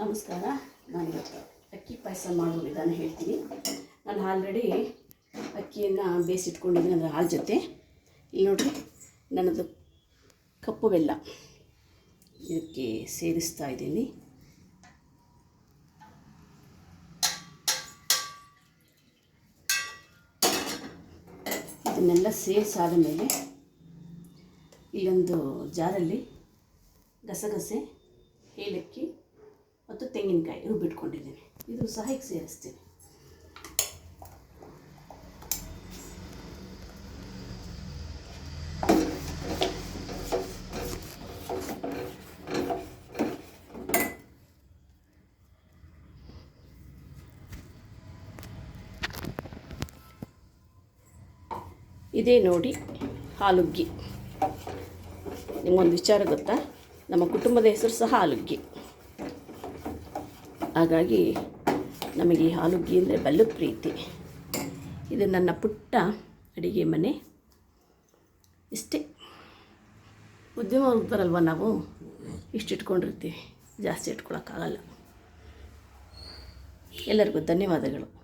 ನಮಸ್ಕಾರ. ನಾನು ಅಕ್ಕಿ ಪಾಯಸ ಮಾಡೋ ವಿಧಾನ ಹೇಳ್ತೀನಿ. ನಾನು ಆಲ್ರೆಡಿ ಅಕ್ಕಿಯನ್ನು ಬೇಯಿಸಿಟ್ಕೊಂಡಿದ್ದೀನಿ ಅದರ ಹಾಲು ಜೊತೆ. ಇಲ್ಲಿ ನೋಡಿರಿ, ನನ್ನದು ಕಪ್ಪು ಬೆಲ್ಲ. ಇದಕ್ಕೆ ಸೇರಿಸ್ತಾ ಇದ್ದೀನಿ. ಇದನ್ನೆಲ್ಲ ಸೇರಿಸಾದ ಮೇಲೆ ಇಲ್ಲೊಂದು ಜಾರಲ್ಲಿ ಗಸಗಸೆ, ಏಲಕ್ಕಿ ತೆಂಗಿನಕಾಯಿ ರುಬ್ಬಿಟ್ಕೊಂಡಿದ್ದೀನಿ. ಇದು ಸಹ ಈಗ ಸೇರಿಸ್ತೀನಿ. ಇದೇ ನೋಡಿ ಹಾಲುಗ್ಗಿ. ನಿಮಗೊಂದು ವಿಚಾರ ಗೊತ್ತಾ? ನಮ್ಮ ಕುಟುಂಬದ ಹೆಸರು ಸಹ ಹಾಲುಗ್ಗಿ. ಹಾಗಾಗಿ ನಮಗೆ ಈ ಹಾಲುಗ್ಗಿ ಅಂದರೆ ಬಲ್ಲು ಪ್ರೀತಿ. ಇದು ನನ್ನ ಪುಟ್ಟ ಅಡಿಗೆ ಮನೆ. ಇಷ್ಟೇ. ಉದ್ಯಮ ಹೋಗ್ತಾರಲ್ವ ನಾವು? ಇಷ್ಟು ಇಟ್ಕೊಂಡಿರ್ತೀವಿ. ಜಾಸ್ತಿ ಇಟ್ಕೊಳಕ್ಕಾಗಲ್ಲ. ಎಲ್ಲರಿಗೂ ಧನ್ಯವಾದಗಳು.